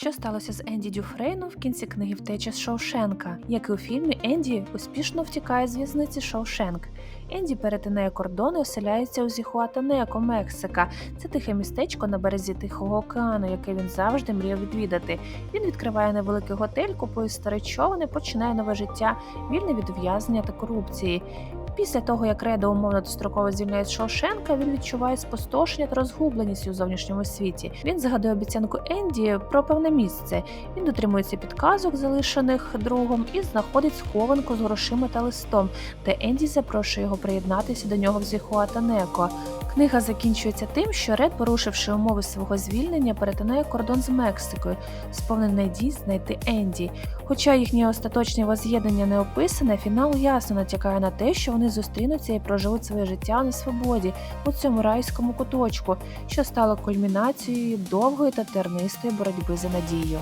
Що сталося з Енді Дюфрейном в кінці книги Втеча з Шоушенка? Як і у фільмі, Енді успішно втікає з в'язниці Шоушенк. Енді перетинає кордон і оселяється у Зіхуатанеко, Мексика. Це тихе містечко на березі Тихого океану, яке він завжди мріяв відвідати. Він відкриває невеликий готель, купує старе човни, починає нове життя, вільне від ув'язнення та корупції. Після того, як Реда умовно достроково звільняє Шоушенка, він відчуває спустошення та розгубленість у зовнішньому світі. Він згадує обіцянку Енді про певне місце. Він дотримується підказок, залишених другом, і знаходить схованку з грошима та листом, де Енді запрошує його приєднатися до нього в Зіхуатанеко. Книга закінчується тим, що Ред, порушивши умови свого звільнення, перетинає кордон з Мексикою, сповнений надій знайти Енді. Хоча їхнє остаточне воз'єднання не описане, фінал ясно натякає на те, що вони зустрінуться і проживуть своє життя на свободі у цьому райському куточку, що стало кульмінацією довгої та тернистої боротьби за надію.